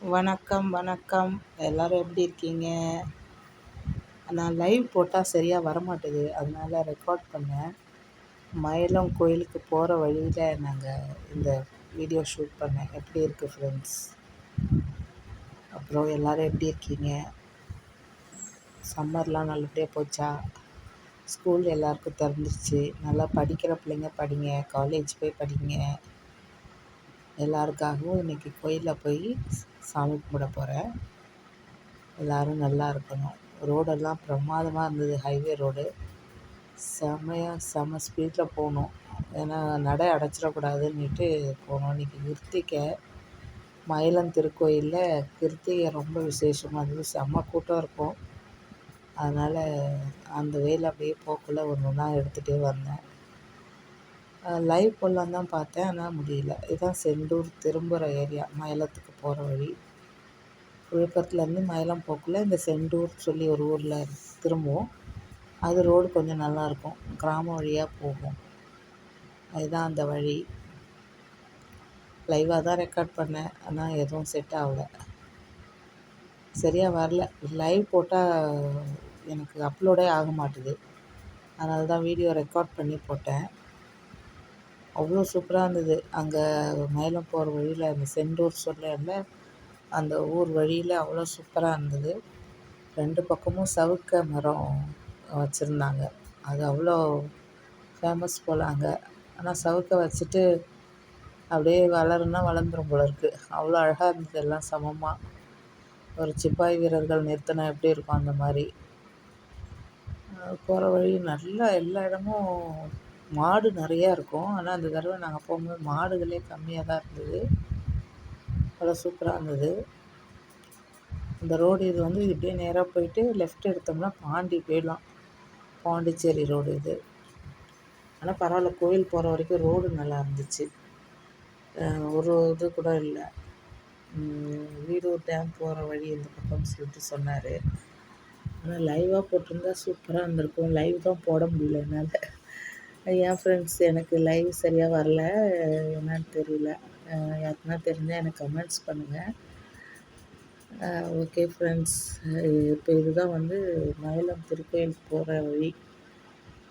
வணக்கம் வணக்கம். எல்லோரும் எப்படி இருக்கீங்க? நான் லைவ் போட்டால் சரியாக வரமாட்டேது. அதனால் ரெக்கார்ட் பண்ணேன். மயிலம் கோயிலுக்கு போகிற வழியில் நாங்கள் இந்த வீடியோ ஷூட் பண்ணேன். எப்படி இருக்குது ஃப்ரெண்ட்ஸ் அப்புறம் எல்லோரும் எப்படி இருக்கீங்க? சம்மர்லாம் நல்லபடியாக போச்சா? ஸ்கூல் எல்லாருக்கும் திறந்துருச்சு. நல்லா படிக்கிற பிள்ளைங்க படிங்க. காலேஜ் போய் படிங்க. எல்லாருக்காகவும் இன்றைக்கி கோயிலில் போய் சாமி கும்பிட போகிறேன் எல்லோரும் நல்லா இருக்கணும். ரோடெல்லாம் பிரமாதமாக இருந்தது ஹைவே ரோடு. செமையாக செம்ம ஸ்பீடில் போகணும். ஏன்னா நடை அடைச்சிடக்கூடாதுன்னுட்டு போனோம் இன்றைக்கி கிருத்திகை மயிலம் திருக்கோயிலில் கிருத்திகை ரொம்ப விசேஷமாக இருந்தது. செம்ம கூட்டம் இருக்கும். அதனால் அந்த வெயில் அப்படியே போக்குள்ளே ஒன்று ஒன்றா எடுத்துகிட்டே வந்தேன். லைவ் போடலான்னு தான் பார்த்தேன் ஆனால் முடியல. இதுதான் செண்டூர் திரும்புகிற ஏரியா மயிலத்துக்கு போகிற வழி. விழுப்புரத்துலேருந்து மயிலம் போக்குள்ள இந்த செண்டூர் சொல்லி ஒரு ஊரில் திரும்புவோம். அது ரோடு கொஞ்சம் நல்லாயிருக்கும் கிராம வழியாக போகும். அதுதான் அந்த வழி. லைவாக தான் ரெக்கார்ட் பண்ணேன் ஆனால் எதுவும் செட் ஆகலை. சரியாக வரல. லைவ் போட்டால் எனக்கு அப்லோடே ஆக மாட்டுது. அதனால தான் வீடியோ ரெக்கார்ட் பண்ணி போட்டேன். அவ்வளோ சூப்பராக இருந்தது. அங்கே மேலே போகிற வழியில் அந்த செந்தூர் சொல்லேன்ல அந்த ஊர் வழியில் அவ்வளோ சூப்பராக இருந்தது. ரெண்டு பக்கமும் சவுக்க மரம் வச்சுருந்தாங்க. அது அவ்வளோ ஃபேமஸ் போல் அங்கே. ஆனால் சவுக்க வச்சுட்டு அப்படியே வளருன்னா வளர்ந்துரும் போல இருக்குது அவ்வளோ அழகாக இருந்தது எல்லாம் சமமாக ஒரு சிப்பாய் வீரர்கள் நிறுத்தினா எப்படி இருக்கும் அந்த மாதிரி. போகிற வழி நல்லா எல்லா இடமும் மாடு நிறையா இருக்கும். ஆனால் அந்த தடவை நாங்கள் போகும்போது மாடுகளே கம்மியாக தான் இருந்தது. அவ்வளோ சூப்பராக இருந்தது. இந்த ரோடு இது வந்து இப்படியே நேராக போயிட்டு லெஃப்ட் எடுத்தோம்னா பாண்டி போயிடலாம். பாண்டிச்சேரி ரோடு இது. ஆனால் பரவாயில்ல கோயில் போகிற வரைக்கும் ரோடு நல்லா இருந்துச்சு. ஒரு இது கூட இல்லை. வீடூர் டேம் போகிற வழி இந்த பக்கம்னு சொல்லிட்டு சொன்னார். ஆனால் லைவாக போட்டிருந்தா சூப்பராக இருந்திருக்கும். லைவ் தான் போட முடியல என்னால். என் ஃப்ரெண்ட்ஸ் எனக்கு லைவ் சரியாக வரல. என்னன்னு தெரியல. யாருக்குன்னா தெரிஞ்சால் எனக்கு கமெண்ட்ஸ் பண்ணுங்கள் ஓகே ஃப்ரெண்ட்ஸ் இப்போ இதுதான் வந்து மயிலம் திருக்கோயில் போகிற வழி.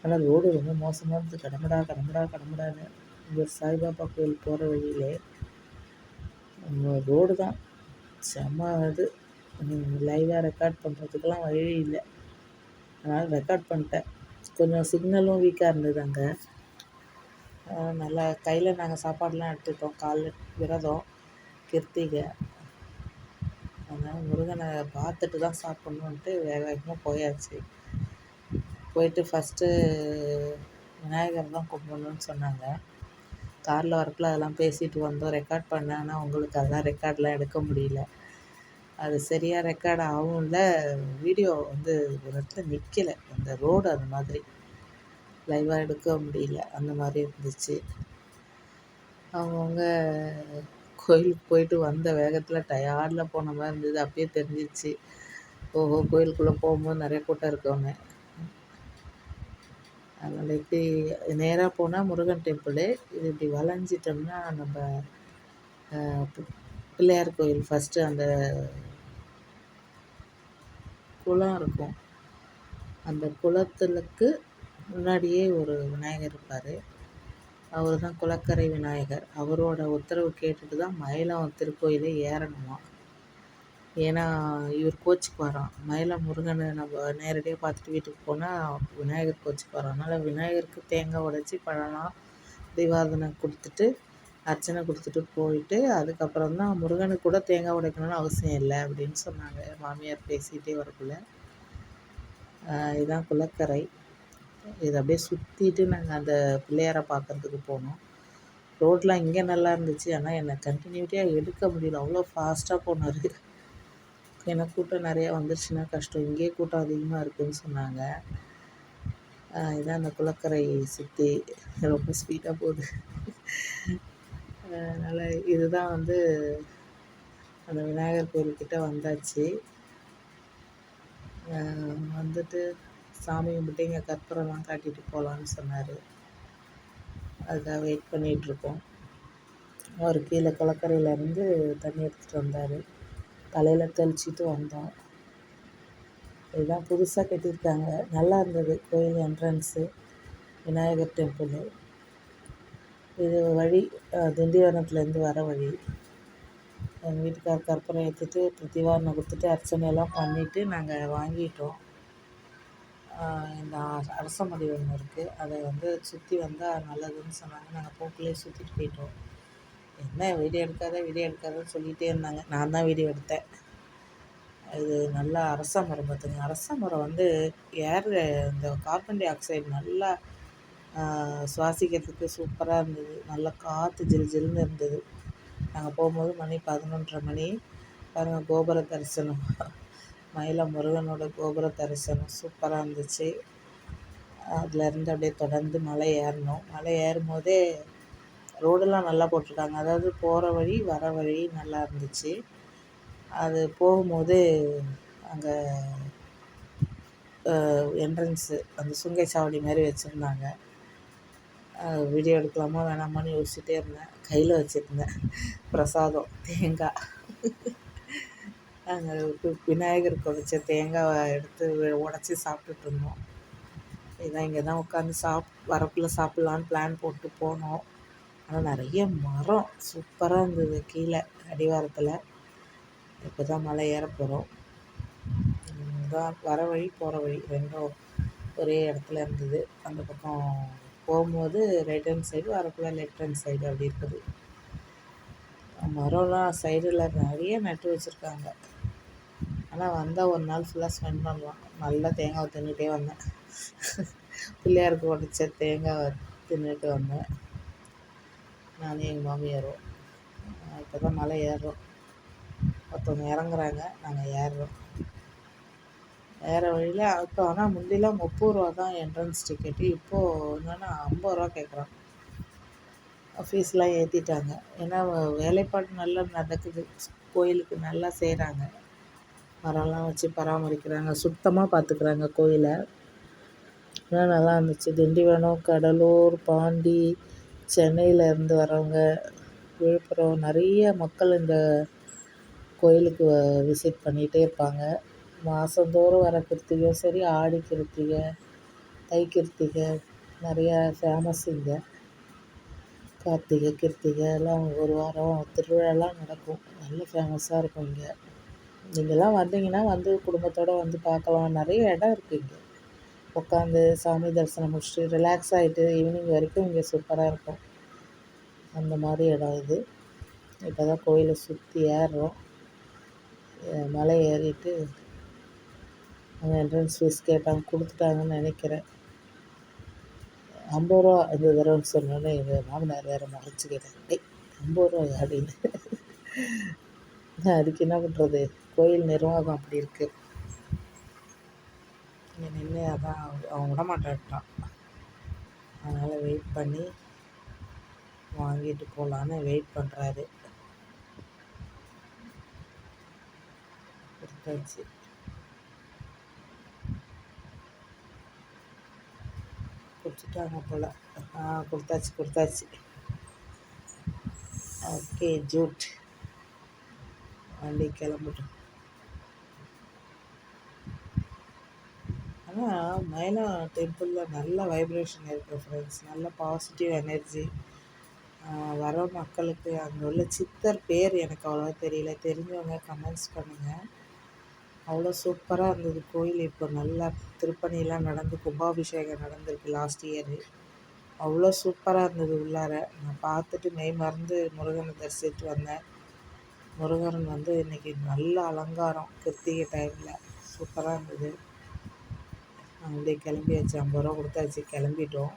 ஆனால் ரோடு ரொம்ப மோசமாக இருந்தது கடமடா கடமடா கடமடான்னு இங்கே சாய்பாபா கோயில் போகிற வழியிலே. ரோடு தான். செம்ம இது லைவாக ரெக்கார்ட் பண்ணுறதுக்கெலாம் வழி இல்லை. அதனால் ரெக்கார்ட் பண்ணிட்டேன். கொஞ்சம் சிக்னலும் வீக்காக இருந்தது அங்கே நல்லா கையில் நாங்கள் சாப்பாடெலாம் எடுத்துக்கிட்டோம். காலைல விரதம் கிருத்திகை. அதனால் முருகனை பார்த்துட்டு தான் சாப்பிட்ணுன்ட்டு வேக வேகமாக போயாச்சு. போயிட்டு ஃபஸ்ட்டு விநாயகர் தான் கும்பிடணும்னு சொன்னாங்க. காரில் வரக்குள்ள அதெல்லாம் பேசிட்டு வந்தோம். ரெக்கார்ட் பண்ணேன். ஆனால் உங்களுக்கு அதெல்லாம் ரெக்கார்ட்லாம் எடுக்க முடியல. அது சரியாக ரெக்கார்ட் ஆகும்ல? வீடியோ வந்து ஒரு இடத்துல நிற்கலை அந்த ரோடு அந்த மாதிரி. லைவாக எடுக்க முடியல. அந்த மாதிரி இருந்துச்சு. அவங்கவுங்க கோயிலுக்கு போயிட்டு வந்த வேகத்தில் டயார்டில் போன மாதிரி இருந்தது. அப்படியே தெரிஞ்சிச்சு ஓஹோ கோயிலுக்குள்ளே போகும்போது நிறைய கூட்டம் இருக்கவங்க அதனால் இப்படி நேராக போனால் முருகன் டெம்பிளு இது இப்படி வளைஞ்சிட்டோம்னா நம்ம பிள்ளையார் கோயில் ஃபஸ்ட்டு அந்த குளம் இருக்கும். அந்த குளத்துலக்கு முன்னாடியே ஒரு விநாயகர் இருப்பார். அவர் தான் குளக்கரை விநாயகர். அவரோட உத்தரவு கேட்டுட்டு தான் மயிலம் திருக்கோயிலே ஏறணுமா? ஏன்னா இவர் கோச்சிக்கு வரோம் மயிலம் முருகனை நம்ம நேரடியாக பார்த்துட்டு வீட்டுக்கு போனால் விநாயகர் கோச்சிக்கு வரோம் அதனால் விநாயகருக்கு தேங்காய் உடச்சி பழம்லாம் தீபாரதனை கொடுத்துட்டு அர்ச்சனை கொடுத்துட்டு போயிட்டு அதுக்கப்புறம் தான் முருகனுக்கு கூட தேங்காய் உடைக்கணும்னு அவசியம் இல்லை அப்படின்னு சொன்னாங்க. மாமியார் பேசிகிட்டே வரக்குள்ள. இதுதான் குளக்கரை. இதை அப்படியே சுற்றிட்டு நாங்கள் அந்த பிள்ளையாரை பார்க்கறதுக்கு போனோம். ரோட்லாம் இங்கே நல்லா இருந்துச்சு. ஆனால் என்னை கண்டினியூட்டியாக எடுக்க முடியல. அவ்வளோ ஃபாஸ்ட்டாக போனார். ஏன்னா கூட்டம் நிறையா வந்துருச்சுன்னா கஷ்டம். இங்கேயே கூட்டம் அதிகமாக இருக்குதுன்னு சொன்னாங்க. இதான் அந்த குளக்கரை சுற்றி ரொம்ப ஸ்பீடாக போகுது. அதனால் இதுதான் வந்து அந்த விநாயகர் கோயில்கிட்ட வந்தாச்சு. வந்துட்டு சாமி கும்பிட்டு இங்கே கற்பூரம்லாம் காட்டிட்டு போகலான்னு சொன்னார். அதுக்காக வெயிட் பண்ணிகிட்ருக்கோம் அவர் கீழே குளக்கரையிலேருந்து தண்ணி எடுத்துகிட்டு வந்தார். தலையில் தெளிச்சிட்டு வந்தோம். இதுதான் புதுசாக கட்டியிருக்காங்க. நல்லா இருந்தது கோயில் என்ட்ரன்ஸு விநாயகர் டெம்பிள் இது வழி திண்டிவனத்துலேருந்து வர வழி. எங்கள் வீட்டுக்கார் கற்பூரம் ஏற்றிட்டு பிரதிவாரணம் கொடுத்துட்டு அர்ச்சனையெல்லாம் பண்ணிவிட்டு நாங்கள் வாங்கிட்டோம். இந்த அ- அரச மடி ஒன்று இருக்குது அதை வந்து சுற்றி வந்தால் நல்லதுன்னு சொன்னாங்க. நாங்கள் போக்குலேயே சுற்றிட்டு போயிட்டோம். என்ன வீடியோ எடுக்காத வீடியோ எடுக்காதன்னு சொல்லிகிட்டே இருந்தாங்க. நான் தான் வீடியோ எடுத்தேன். இது நல்லா அரச மரம் பார்த்துங்க. அரச மரம் வந்து ஏர் இந்த கார்பன் டை ஆக்சைடு நல்லா சுவாசிக்கிறதுக்கு சூப்பராக இருந்தது. நல்லா காற்று ஜில் ஜில்னு இருந்தது. நாங்கள் போகும்போது மணி பதினொன்றரை மணி. பாருங்கள் கோபுர தரிசனம். மயில முருகனோட கோபுர தரிசனம். சூப்பராக இருந்துச்சு. அதுலேருந்து அப்படியே தொடர்ந்து மலை ஏறினோம். மலை ஏறும் போதே ரோடெல்லாம் நல்லா போட்டிருக்காங்க. அதாவது போகிற வழி வர வழி நல்லா இருந்துச்சு. அது போகும்போது அங்கே என்ட்ரன்ஸு அந்த சுங்கை சாவடி மாதிரி வச்சுருந்தாங்க. வீடியோ எடுக்கலாமா வேணாமான்னு யோசிச்சுட்டே இருந்தேன். கையில் வச்சுருந்தேன். பிரசாதம் தேங்காய். நாங்கள் விநாயகருக்கு உடைச்ச தேங்காவை எடுத்து உடச்சி சாப்பிட்டுட்டு இருந்தோம். இதான் இங்கே தான் உட்காந்து சாப் வரக்குள்ளே சாப்பிட்லான்னு பிளான் போட்டு போனோம். ஆனால் நிறைய மரம் சூப்பராக இருந்தது கீழே அடிவாரத்தில். இப்போ தான் மலை ஏற போகிறோம் தான் வர வழி போகிற வழி. ரெண்டும் ஒரே இடத்துல இருந்தது. அந்த பக்கம் போகும்போது ரைட் ஹேண்ட் சைடு வரக்குள்ளே லெஃப்ட் ஹேண்ட் சைடு அப்படி இருக்குது. மரம்லாம் சைடில் நிறைய நட்டு வச்சுருக்காங்க. ஆனால் வந்தால் ஒரு நாள் ஃபுல்லாக ஸ்பெண்ட் பண்ணலாம் நல்லா தேங்காய் தின்னுட்டே வந்தேன். பிள்ளையாருக்கு உடச்ச தேங்காய் தின்னுட்டு வந்தேன். நான் எங்கள் மாமியாரும். இப்போ தான் மலை ஏறுறோம் ஒருத்தவங்க இறங்குறாங்க நாங்கள் ஏறுறோம். வேறு வழியில் இப்போ ஆனால் முந்திலாம் முப்பது ரூபா தான் என்ட்ரன்ஸ் டிக்கெட்டு இப்போது என்னென்னா ஐம்பது ரூபா கேட்குறான் ஃபீஸ்லாம் ஏற்றிட்டாங்க ஏன்னா வேலைப்பாடு நல்லா நடக்குது. கோயிலுக்கு நல்லா செய்கிறாங்க மரம்லாம் வச்சு பராமரிக்கிறாங்க. சுத்தமாக பார்த்துக்குறாங்க கோயிலை. ஆனால் நல்லா இருந்துச்சு. திண்டிவனம் கடலூர் பாண்டி சென்னையிலேருந்து வரவங்க விழுப்புரம் நிறைய மக்கள் இந்த கோயிலுக்கு விசிட் பண்ணிகிட்டே இருப்பாங்க. மாதந்தோறும் வர கிருத்திகை சரி ஆடி கிருத்திகை தை கிருத்திகை நிறையா ஃபேமஸ் இங்கே. கார்த்திகை கிருத்திகை எல்லாம் ஒரு வாரம் திருவிழாலாம் நடக்கும். நல்ல ஃபேமஸாக இருக்கும் இங்கே. நீங்கள்லாம் வந்தீங்கன்னா வந்து குடும்பத்தோடு வந்து பார்க்கலாம். நிறைய இடம் இருக்குது இங்கே. உட்காந்து சாமி தரிசனம் முடிச்சுட்டு ரிலாக்ஸ் ஆகிட்டு ஈவினிங் வரைக்கும் இங்கே சூப்பராக இருக்கும். அந்த மாதிரி இடம் இது. இப்போ தான் கோயிலை சுற்றி ஏறுறோம். மலை ஏறிட்டு அவங்க என்ட்ரன்ஸ் ஃபீஸ் கேட்டாங்க கொடுத்துட்டாங்கன்னு நினைக்கிறேன். ஐம்பது ரூபா இந்த தடவைன்னு சொன்னோன்னே எங்கள் மாமனார் வேறு மறைச்சு கேட்டாங்க டேய் ஐம்பது ரூபா அப்படின்னு. அதுக்கு என்ன பண்ணுறது கோயில் நிர்வாகம் அப்படி இருக்குது இங்கே நின்று அதான் அவன் விட மாட்டேன்ட்டான் அதனால் வெயிட் பண்ணி வாங்கிட்டு போகலான்னு வெயிட் பண்ணுறாரு கொடுத்தாச்சு. கொடுத்துட்டாங்க போல். ஆ கொடுத்தாச்சு கொடுத்தாச்சு. ஓகே ஜூட். வண்டி கிளம்பட்டும். ஆனால் மயிலா டெம்பிளில் நல்ல வைப்ரேஷன் இருக்குது ஃப்ரெண்ட்ஸ் நல்ல பாசிட்டிவ் எனர்ஜி வர மக்களுக்கு அங்கே உள்ள சித்தர் பேர் எனக்கு அவ்வளோவா தெரியல. தெரிஞ்சவங்க கமெண்ட்ஸ் பண்ணுங்கள் அவ்வளோ சூப்பராக இருந்தது கோயில். இப்போ நல்லா திருப்பணிலாம் நடந்து கும்பாபிஷேகம் நடந்திருக்கு லாஸ்ட் இயரு அவ்வளோ சூப்பராக இருந்தது உள்ளார. நான் பார்த்துட்டு மெய் மறந்து முருகனை தரிசித்து வந்தேன். முருகன் வந்து இன்றைக்கி நல்ல அலங்காரம் கிருத்திகை டைமில் சூப்பராக இருந்தது. அப்படியே கிளம்பியாச்சு ஐம்பது ரூபா கொடுத்தாச்சு. கிளம்பிட்டோம்.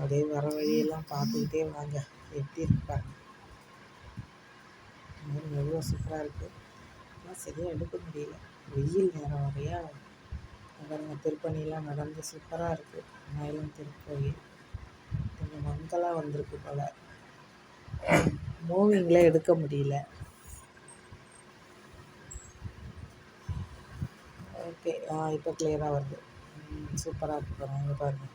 அப்படியே வர வழியெல்லாம் பார்த்துக்கிட்டே வாங்க. எப்படி இருப்பாங்க எவ்வளோ சூப்பராக இருக்குது ஆனால் சரியாக எடுக்க முடியல. வெயில் நேரம் வரையா பாருங்க திருப்பணிலாம் நடந்து சூப்பராக இருக்குது மயிலம் திருக்கோயில் கொஞ்சம் மங்கலாக வந்திருக்கு போல். மூவிங்கில் எடுக்க முடியல. ஓகே ஆ இப்போ கிளியராக வருது. சூப்பராக இருக்கு பாருங்க பாருங்கள்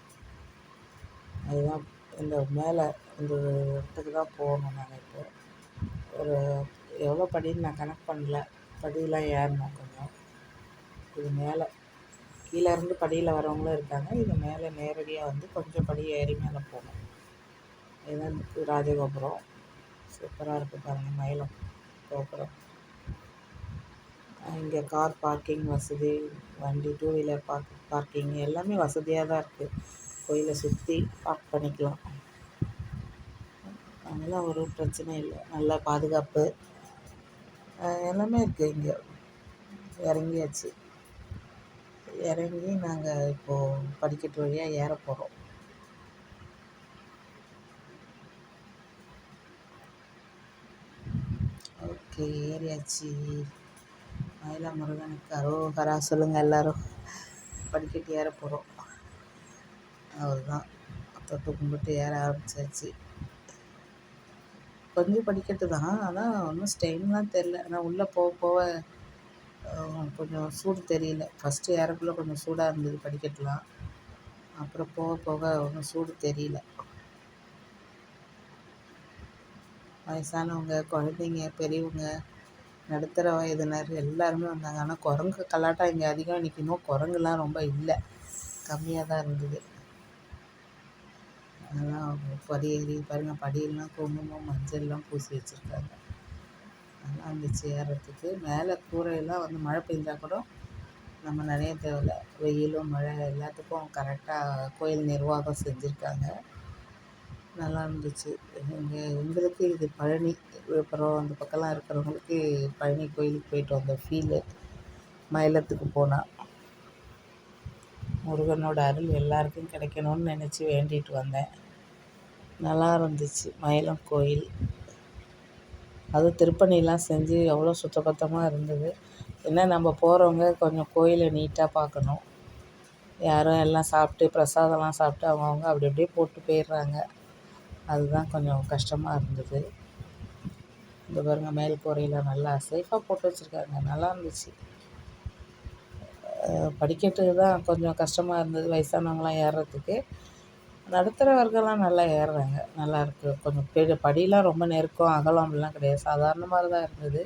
அதுதான் இந்த மேலே இந்த இடத்துக்கு தான் போகணும் நாங்கள் இப்போ. ஒரு எவ்வளோ படின்னு நான் கனெக்ட் பண்ணல. படியெலாம் ஏறணும் கொஞ்சம். இது மேலே கீழே இருந்து படியில் வரவங்களும் இருக்காங்க. இது மேலே நேரடியாக வந்து கொஞ்சம் படி ஏறி மேலே போகணும். இதுதான் ராஜகோபுரம். சூப்பராக இருக்குது பாருங்கள் மயிலம் கோபுரம். இங்கே கார் பார்க்கிங் வசதி வண்டி டூ வீலர் பார்க் பார்க்கிங் எல்லாமே வசதியாக தான் இருக்குது கோயிலை சுற்றி பார்க் பண்ணிக்கலாம். அதனால் ஒரு பிரச்சனை இல்லை. நல்லா பாதுகாப்பு. எல்லாமே இருக்குது இங்கே. இறங்கியாச்சு. இறங்கி நாங்கள் இப்போது படிக்கட்டு வழியாக ஏற போகிறோம் ஓகே ஏறியாச்சு. மயிலா முருகனுக்கு அரோகரா சொல்லுங்கள் எல்லோரும். படிக்கட்டு ஏற போகிறோம் அவ்வளோதான் தொட்டு கும்பிட்டு ஏற ஆரம்பிச்சாச்சு. கொஞ்சம் படிக்கட்டு தான் ஆனால் ஒன்றும் ஸ்டெயின்லாம் தெரில ஆனால் உள்ளே போக போக கொஞ்சம் சூடு தெரியல. ஃபஸ்ட்டு ஏறக்குள்ளே கொஞ்சம் சூடாக இருந்தது படிக்கட்டுலாம். அப்புறம் போக போக ஒன்றும் சூடு தெரியல. வயசானவங்க குழந்தைங்க பெரியவங்க நடுத்தர வயதினர் எல்லாருமே வந்தாங்க. ஆனால் குரங்கு கலாட்டம் இங்கே அதிகம் நிற்கணும் குரங்குலாம் ரொம்ப இல்லை. கம்மியாக தான் இருந்தது. அதெல்லாம் படி ஏறி பாருங்கள் படியெல்லாம் குங்குமம் மஞ்சள்லாம் பூசி வச்சுருக்காங்க. நல்லா இருந்துச்சு ஏறுறதுக்கு மேலே கூரையெல்லாம் வந்து மழை பெஞ்சால் கூட நம்ம நனைய தேவையில்ல. வெயிலும் மழை எல்லாத்துக்கும் கரெக்டாக கோயில் நிர்வாகம் செஞ்சுருக்காங்க. நல்லா இருந்துச்சு. எங்கள் எங்களுக்கு இது பழனி விழுப்புரம் அந்த பக்கம்லாம் இருக்கிறவங்களுக்கு பழனி கோயிலுக்கு போயிட்டு வந்த ஃபீலு மயிலத்துக்கு போனால் முருகனோட அருள் எல்லாருக்கும் கிடைக்கணும்னு நினச்சி வேண்டிகிட்டு வந்தேன். நல்லா இருந்துச்சு. மயிலம் கோயில். அதுவும் திருப்பணிலாம் செஞ்சு எவ்வளோ சுத்தபத்தமாக இருந்தது. என்ன நம்ம போகிறவங்க கொஞ்சம் கோயிலை நீட்டாக பார்க்கணும். யாரும் எல்லாம் சாப்பிட்டு பிரசாதம்லாம் சாப்பிட்டு அவங்கவுங்க அப்படி அப்படியே போட்டு போயிடுறாங்க. அதுதான் கொஞ்சம் கஷ்டமாக இருந்தது. இந்த பாருங்கள் மேல் கூரையில் நல்லா சேஃபாக போட்டு வச்சுருக்காங்க. நல்லா இருந்துச்சு. படிக்கட்டு தான் கொஞ்சம் கஷ்டமாக இருந்தது. வயசானவங்களாம் ஏறுறதுக்கு. நடுத்தர வர்க்கம்லாம் நல்லா ஏறுறாங்க. நல்லா இருக்குது கொஞ்சம் பெரிய படியெலாம் ரொம்ப நெருக்கம் அகலம் அப்படிலாம் கிடையாது. சாதாரணமாக தான் இருந்தது.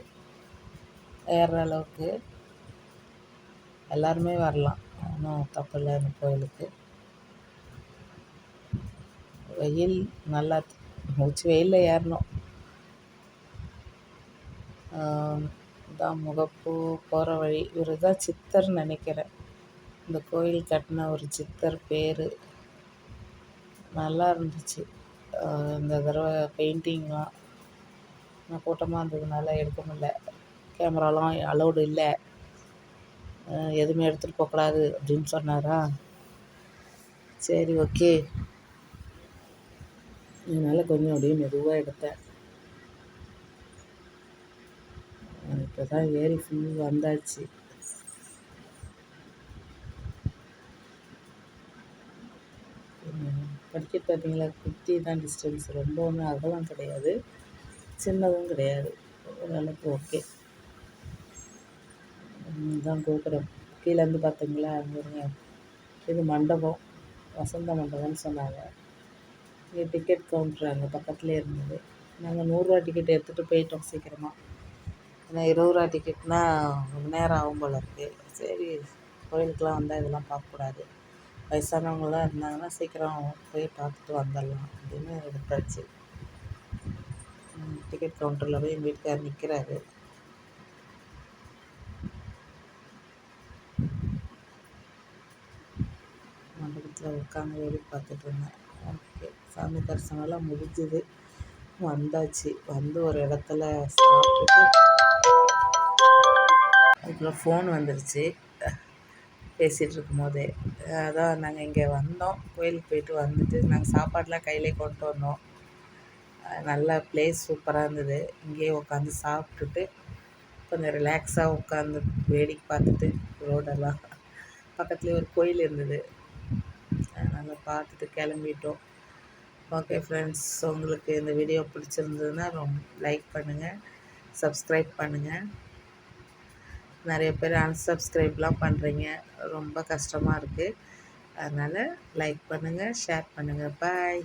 ஏறுற அளவுக்கு எல்லாருமே வரலாம். ஒன்றும் தப்பு இல்லை அந்த கோயிலுக்கு. வெயில் நல்லா மூச்சு வெயிலில் ஏறணும். இதான் முகப்பு போகிற வழி. இவர் தான் சித்தர்னு நினைக்கிறேன். இந்த கோயில் கட்டின ஒரு சித்தர் பேர். நல்லா இருந்துச்சு. இந்த தடவை பெயிண்டிங்லாம் நான் கூட்டமாக இருந்ததுனால எடுக்க முடில கேமராலாம் அலௌடு இல்லை. எதுவுமே எடுத்துகிட்டு போகக்கூடாது அப்படின்னு சொன்னாரா? சரி ஓகே அதனால் கொஞ்சம் அப்படியே மெதுவாக எடுத்தேன். இப்போ தான் ஏறி ஃபுல் வந்தாச்சு. படிக்கட்டு பார்த்தீங்களா குட்டி தான் டிஸ்டன்ஸ் ரொம்ப ஒன்றும் அகலம் கிடையாது. சின்னதும் கிடையாது. ஓரளவுக்கு ஓகே இதுதான் கோபுரம். கீழேருந்து பார்த்தீங்களா? அங்கே இது மண்டபம். வசந்த மண்டபம்னு சொன்னாங்க. இங்கே டிக்கெட் கவுண்டர் அங்கே பக்கத்துலேயே இருந்தது. நாங்கள் நூறுரூவா டிக்கெட் எடுத்துகிட்டு போயிட்டோம் சீக்கிரமாக ஏன்னா இருபது ரூபா டிக்கெட்னால் ரொம்ப நேரம் ஆகும் போல் இருக்குது சரி கோயிலுக்கெலாம் வந்தால் இதெல்லாம் பார்க்கக்கூடாது. வயசானவங்களாம் இருந்தாங்கன்னா சீக்கிரம் போய் பார்த்துட்டு வந்துடலாம் அப்படின்னு எடுத்தாச்சு டிக்கெட் கவுண்டரில் போய் எங்கள் வீட்டுக்கார் நிற்கிறாரு மண்டபத்தில் உட்காந்து வேடிக்கை பார்த்துட்டு இருந்தேன் ஓகே சாமி தரிசனம்லாம் முடிஞ்சுது. வந்தாச்சு. வந்து ஒரு இடத்துல சாப்பிட்டுட்டு அதுக்குள்ளே ஃபோன் வந்துருச்சு. பேசிகிட்டு இருக்கும் அதான் நாங்கள் இங்கே வந்தோம். கோயிலுக்கு போயிட்டு வந்துட்டு நாங்கள் சாப்பாடெலாம் கையிலே கொண்டு வந்தோம். நல்ல ப்ளேஸ் சூப்பராக இருந்தது. இங்கேயே உட்காந்து சாப்பிட்டுட்டு கொஞ்சம் ரிலாக்ஸாக உட்காந்து வேடிக்கை பார்த்துட்டு ரோடெல்லாம் பக்கத்துலேயே ஒரு கோயில் இருந்தது. அதனால் பார்த்துட்டு கிளம்பிட்டோம். ஓகே ஃப்ரெண்ட்ஸ் உங்களுக்கு இந்த வீடியோ பிடிச்சிருந்ததுன்னா ரொம்ப லைக் பண்ணுங்கள் சப்ஸ்கிரைப் பண்ணுங்கள் நிறைய பேர் அன்சப்ஸ்கிரைப்லாம் பண்ணுறீங்க ரொம்ப கஷ்டமாக இருக்குது அதனால் லைக் பண்ணுங்கள் ஷேர் பண்ணுங்கள் பாய்